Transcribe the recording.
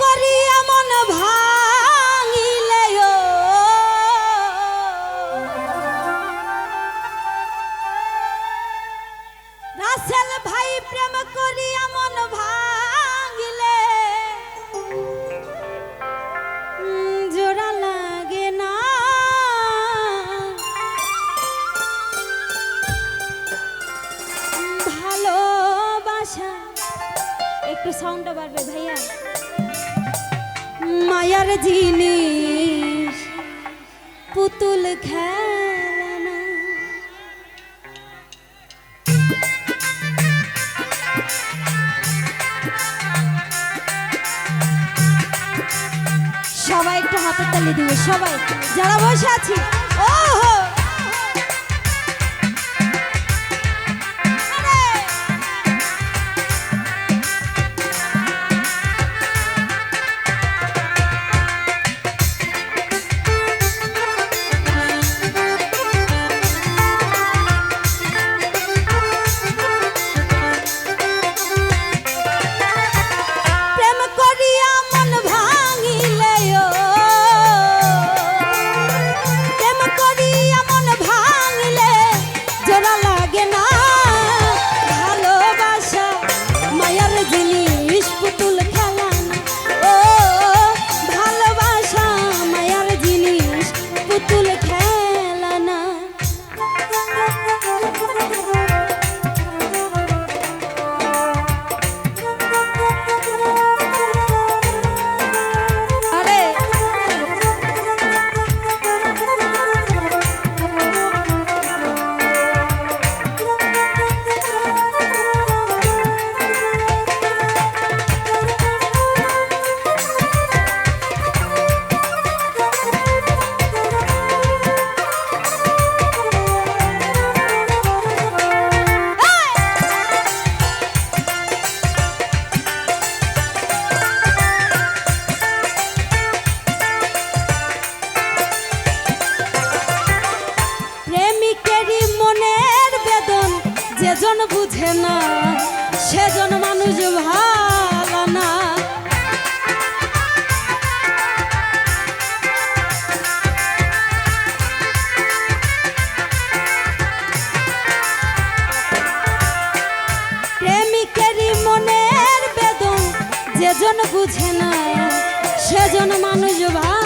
করি এমন ভাঙিলে রাসেল ভাই প্রেম করি এমন ভাঙিলে। জোড়া লাগে না। ভালোবাসা। একটু সাউন্ডটা বাড়বে ভাইয়া। মায়ার জিনিস পুতুল খেলানা। সবাই একটু হাতের তালি দিবে সবাই। যারা বসে আছি যেজন বুঝে না সেজন মানুষ ভালো